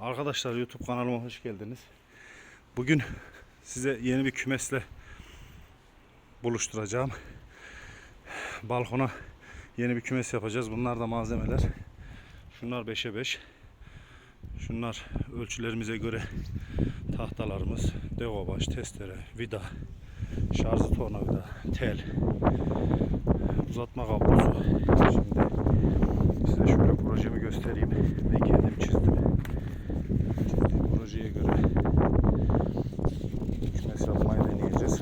Arkadaşlar YouTube kanalıma hoş geldiniz. Bugün size yeni bir kümesle buluşturacağım. Balkona yeni bir kümes yapacağız. Bunlar da malzemeler. Şunlar 5'e 5. Şunlar ölçülerimize göre tahtalarımız, devobaş, testere, vida, şarjı tornavida, tel, uzatma kablosu. Şimdi size şöyle projemi göstereyim. Ben kendim çizdim. Çizdiğim projeye göre kümes yapmayı deneyeceğiz.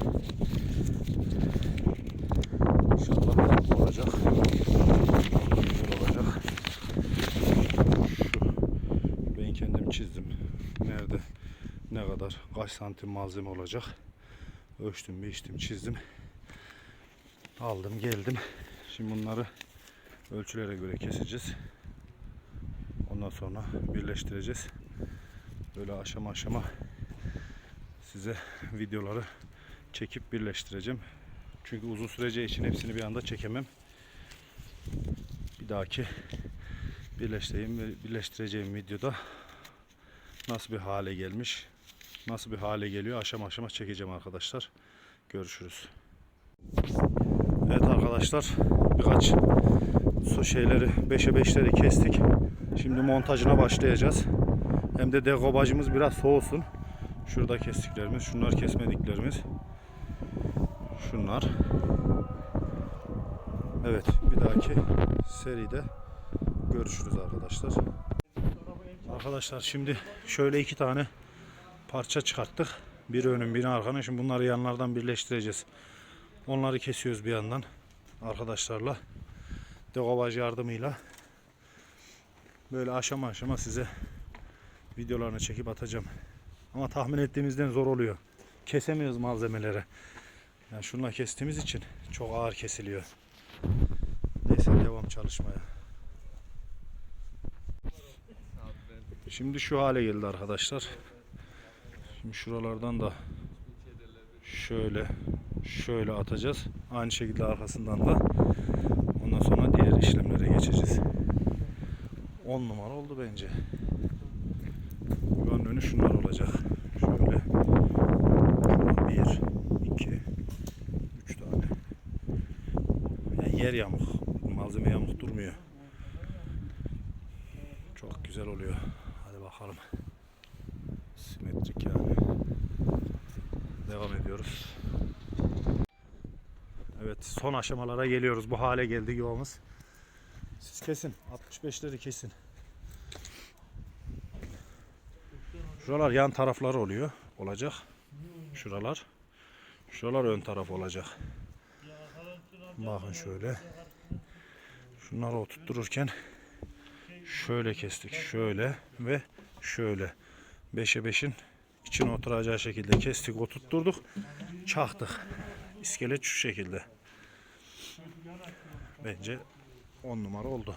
İnşallah olacak. Güzel olacak. Şu ben kendim çizdim. Nerede ne kadar kaç santim malzeme olacak. Ölçtüm, biçtim, çizdim. Aldım, geldim. Şimdi bunları ölçülere göre keseceğiz. Ondan sonra birleştireceğiz. Böyle aşama aşama size videoları çekip birleştireceğim. Çünkü uzun süreceği için hepsini bir anda çekemem. Bir dahaki birleştireyim, birleştireceğim videoda nasıl bir hale gelmiş, nasıl bir hale geliyor aşama aşama çekeceğim arkadaşlar. Görüşürüz. Evet arkadaşlar birkaç su şeyleri 5'e 5'leri kestik. Şimdi montajına başlayacağız. Hem de degobajımız biraz soğusun. Şurada kestiklerimiz, şunlar kesmediklerimiz. Şunlar. Evet, bir dahaki seride görüşürüz arkadaşlar. Arkadaşlar şimdi şöyle iki tane parça çıkarttık. Biri önün, biri arkanın. Şimdi bunları yanlardan birleştireceğiz. Onları kesiyoruz bir yandan arkadaşlarla. Degobaj yardımıyla böyle aşama aşama size videolarını çekip atacağım. Ama tahmin ettiğimizden zor oluyor. Kesemiyoruz malzemeleri. Yani şunla kestiğimiz için çok ağır kesiliyor. Neyse devam çalışmaya. Şimdi şu hale geldi arkadaşlar. Şimdi şuralardan da şöyle şöyle atacağız. Aynı şekilde arkasından da ondan sonra diğer işlemlere geçeceğiz. 10 numara oldu bence. Yuvanın önü şunlar olacak. Şöyle 1 2 3 tane. Yani yer yamuk. Malzeme yamuk durmuyor. Çok güzel oluyor. Hadi bakalım. Simetrik yani. Devam ediyoruz. Evet son aşamalara geliyoruz. Bu hale geldi yuvamız. Siz kesin. 65'leri kesin. Şuralar yan tarafları oluyor. Olacak. Şuralar. Şuralar ön taraf olacak. Bakın şöyle. Şunları oturttururken şöyle kestik. Şöyle ve şöyle. 5'e 5'in içine oturacağı şekilde kestik, oturtturduk. Çaktık. İskelet şu şekilde. Bence 10 numara oldu.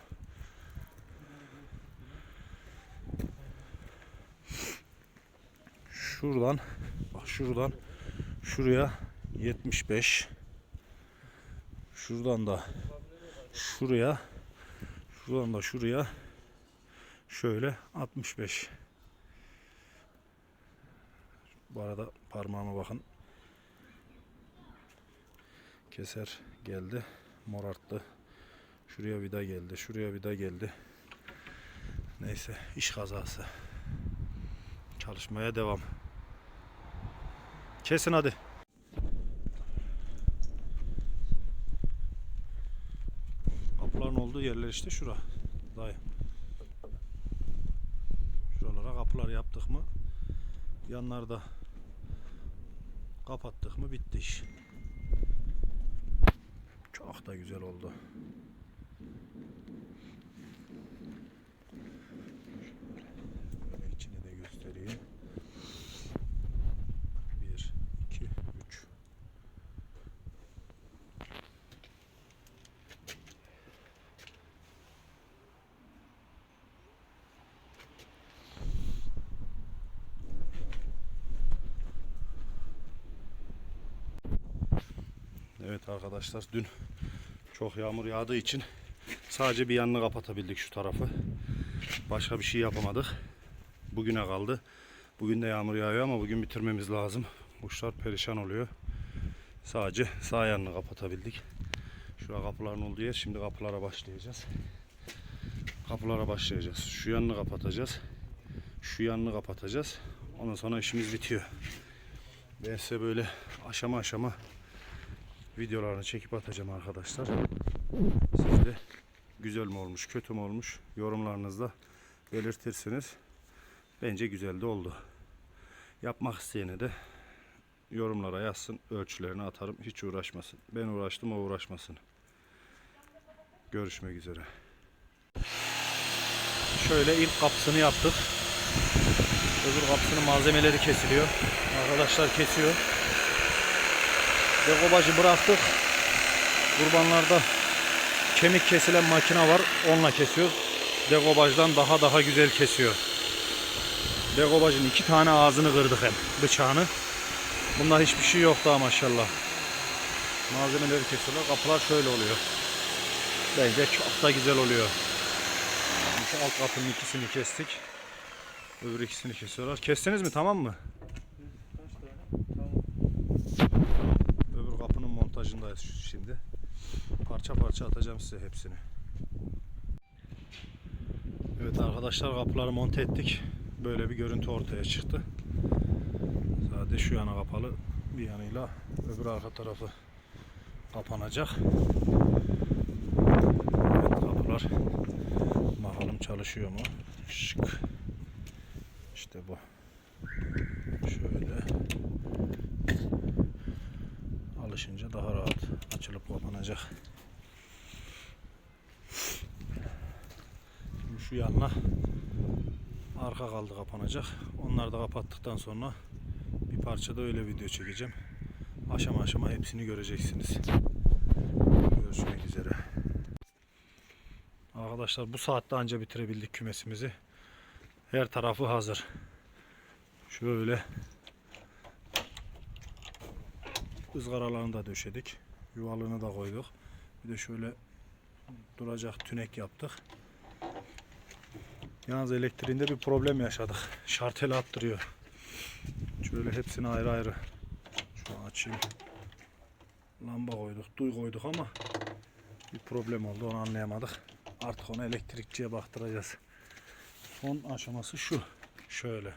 Şuradan bak şuradan şuraya 75 şuradan da şuraya şuradan da şuraya şöyle 65 bu arada parmağıma bakın. Keser geldi morarttı şuraya vida geldi şuraya vida geldi. Neyse iş kazası. Çalışmaya devam. Kesin hadi. Kapıların olduğu yerler işte şura. Dayı. Şuralara kapılar yaptık mı? Yanlarda kapattık mı bitti iş çok da güzel oldu. Böyle içini de göstereyim. 1, 2, 3. Evet arkadaşlar dün çok yağmur yağdığı için sadece bir yanını kapatabildik şu tarafı. Başka bir şey yapamadık. bugüne kaldı. Bugün de yağmur yağıyor ama bugün bitirmemiz lazım. Kuşlar perişan oluyor. Sadece sağ yanını kapatabildik. Şurada kapıların olduğu yer. Şimdi kapılara başlayacağız. Kapılara başlayacağız. Şu yanını kapatacağız. Şu yanını kapatacağız. Ondan sonra işimiz bitiyor. Ben size böyle aşama aşama videolarını çekip atacağım arkadaşlar. Siz de güzel mi olmuş, kötü mü olmuş yorumlarınızda belirtirsiniz. Bence güzel de oldu. Yapmak isteyene de yorumlara yazsın, ölçülerini atarım. Hiç uğraşmasın. Ben uğraştım, o uğraşmasın. Görüşmek üzere. Şöyle ilk kapısını yaptık. Öbür kapısının malzemeleri kesiliyor. Arkadaşlar kesiyor. Dekobacı bıraktık. Kurbanlarda kemik kesilen makine var. Onunla kesiyoruz. Dekobajdan daha daha güzel kesiyor. Dekobajın iki tane ağzını kırdık hem bıçağını. Bunlar hiçbir şey yok daha maşallah. Malzemeleri kesiyorlar. Kapılar şöyle oluyor. Bence çok da güzel oluyor. Şu alt kapının ikisini kestik. Öbür ikisini kesiyorlar. Kestiniz mi tamam mı? Öbür kapının montajındayız şimdi. Parça parça atacağım size hepsini. Evet arkadaşlar kapıları monte ettik. Böyle bir görüntü ortaya çıktı. Sadece şu yana kapalı. Bir yanıyla öbür arka tarafı kapanacak. Evet kapılar bakalım çalışıyor mu? Şık. İşte bu. Şöyle. Alışınca daha rahat açılıp kapanacak. Şimdi şu yanına arka kaldı kapanacak. Onları da kapattıktan sonra bir parça da öyle video çekeceğim. Aşama aşama hepsini göreceksiniz. Görüşmek üzere. Arkadaşlar bu saatte anca bitirebildik kümesimizi. Her tarafı hazır. Şöyle ızgaralarını da döşedik. Yuvalığını da koyduk. Bir de şöyle duracak tünek yaptık. Yalnız elektriğinde bir problem yaşadık. Şarteli attırıyor. Şöyle hepsini ayrı ayrı. Şu açayım. Lamba koyduk, duy koyduk ama bir problem oldu onu anlayamadık. Artık onu elektrikçiye baktıracağız. Son aşaması şu. Şöyle.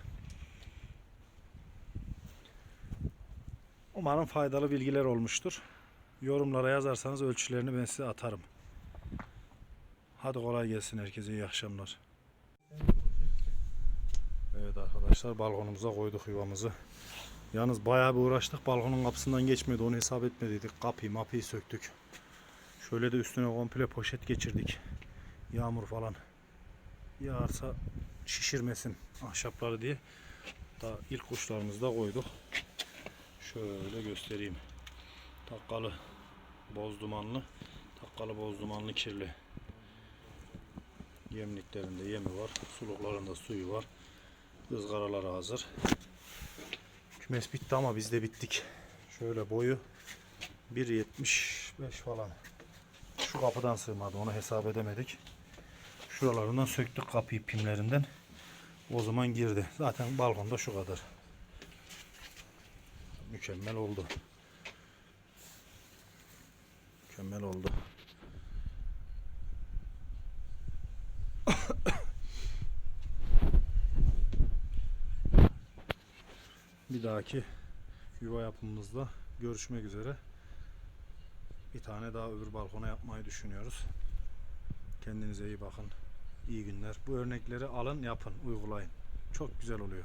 Umarım faydalı bilgiler olmuştur. Yorumlara yazarsanız ölçülerini ben size atarım. Hadi kolay gelsin herkese iyi akşamlar. Evet arkadaşlar balkonumuza koyduk yuvamızı. Yalnız bayağı bir uğraştık. Balkonun kapısından geçmedi. Onu hesap etmediydik. Kapıyı mapıyı söktük. Şöyle de üstüne komple poşet geçirdik. Yağmur falan yağarsa şişirmesin ahşapları diye. Daha ilk kuşlarımızı da koyduk. Şöyle göstereyim. Takkalı boz dumanlı, takkalı boz dumanlı kirli. Yemliklerinde yemi var, suluklarında suyu var. Izgaraları hazır. Kümes bitti ama biz de bittik. Şöyle boyu 1.75 falan. Şu kapıdan sığmadı onu hesap edemedik. Şuralarından söktük kapıyı pimlerinden. O zaman girdi. Zaten balkonda şu kadar. Mükemmel oldu. Mükemmel oldu. Bir dahaki yuva yapımımızda görüşmek üzere. Bir tane daha öbür balkona yapmayı düşünüyoruz. Kendinize iyi bakın. İyi günler. Bu örnekleri alın, yapın, uygulayın. Çok güzel oluyor.